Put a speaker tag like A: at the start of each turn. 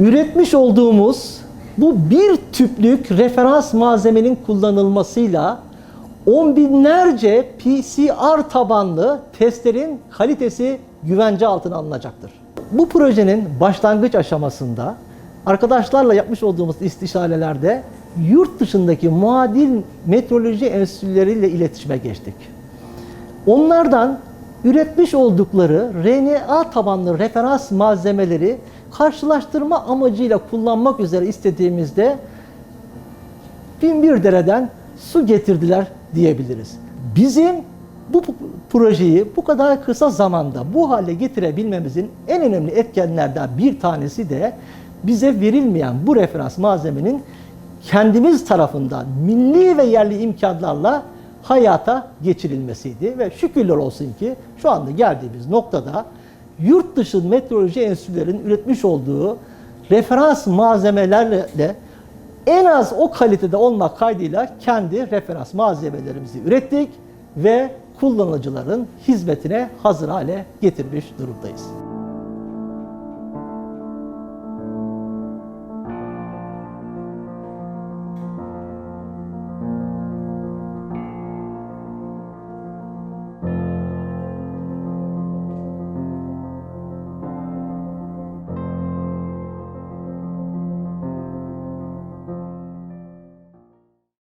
A: Üretmiş olduğumuz bu bir tüplük referans malzemenin kullanılmasıyla on binlerce PCR tabanlı testlerin kalitesi güvence altına alınacaktır. Bu projenin başlangıç aşamasında arkadaşlarla yapmış olduğumuz istişarelerde yurt dışındaki muadil metroloji enstitüleriyle iletişime geçtik. Onlardan üretmiş oldukları RNA tabanlı referans malzemeleri karşılaştırma amacıyla kullanmak üzere istediğimizde bin bir dereden su getirdiler diyebiliriz. Bizim bu projeyi bu kadar kısa zamanda bu hale getirebilmemizin en önemli etkenlerden bir tanesi de bize verilmeyen bu referans malzemenin kendimiz tarafından milli ve yerli imkanlarla hayata geçirilmesiydi ve şükürler olsun ki şu anda geldiğimiz noktada yurt dışı meteoroloji enstitülerinin üretmiş olduğu referans malzemelerle de en az o kalitede olmak kaydıyla kendi referans malzemelerimizi ürettik ve kullanıcıların hizmetine hazır hale getirmiş durumdayız.